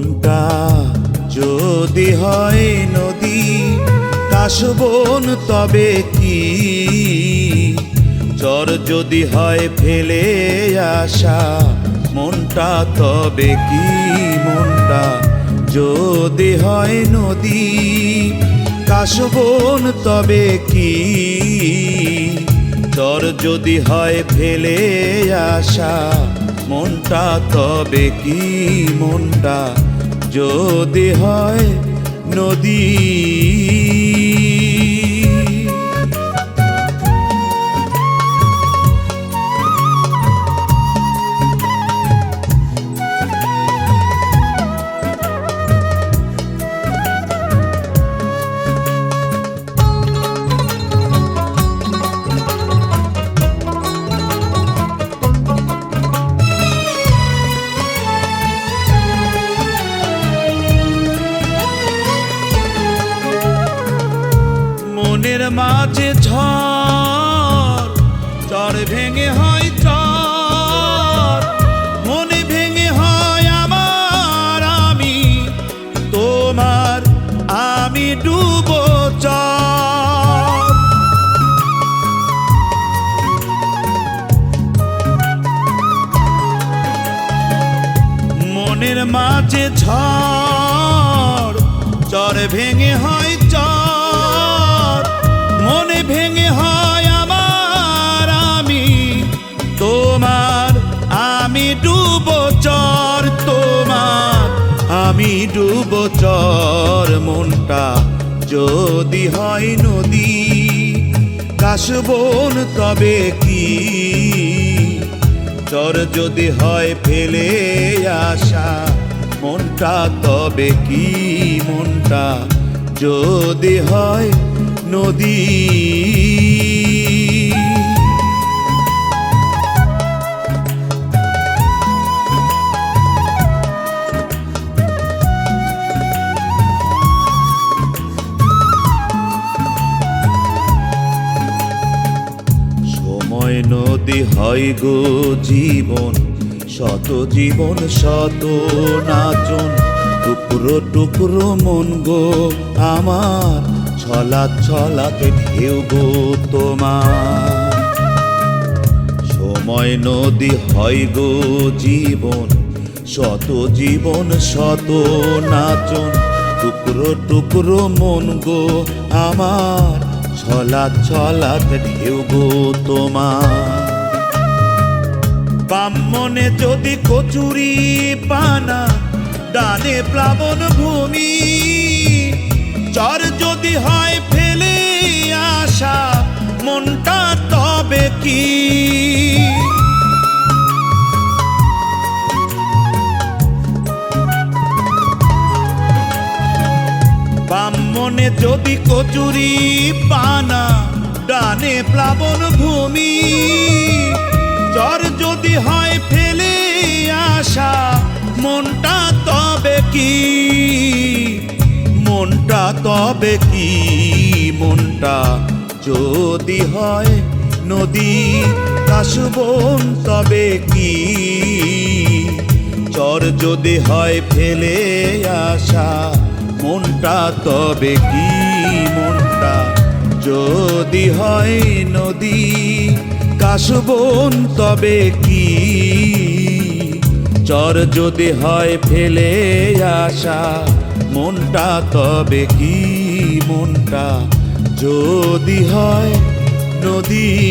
মনটা যদি হয় নদী কাশবন তবে কি? চর যদি হয় ফেলে আসা, মনটা তবে কি? মনটা যদি হয় নদী কাশবন তবে কি? চর যদি হয় ফেলে আসা, মনটা তবে কি? মনটা যদি হয় নদী মাঝে ঝড় চর ভেঙে হয় চর। মনে ভেঙে হয় আমার আমি, তোমার আমি ডুবো মনের মাঝে ঝড় চর ভেঙে হয় আমি ডুবো চর মনটা, যদি হয় নদী, কাশবন তবে কি? চর যদি হয় ফেলে আসা মনটা তবে কি? মনটা যদি হয় নদী। নদী হয় গো জীবন, শত জীবন, শত নাচন টুকরো টুকরো মন গো আমার ছলা ছলাতে ঢেউ গো তোমার। সময় নদী হয় গো জীবন, শত জীবন, শত নাচন টুকরো টুকরো মন গো আমার ছলা ছলাতে ঢেউ গো তোমার। বামনে যদি কচুরি পানা ডানে প্লাবন ভূমি। চর যদি হয় ফেলে আসা মনটা তবে কি? বামনে যদি কচুরি পানা ডানে প্লাবন ভূমি। যদি হয় ফেলে আসা মনটা তবে কি? মনটা তবে কি? মনটা যদি হয় নদী, কাশবন তবে কি? চর যদি হয় ফেলে আসা মনটা তবে কি? মনটা যদি হয় নদী কাশবন তবে কি? চর যদি হয় ফেলে আসা মনটা তবে কি? মনটা যদি হয় নদী।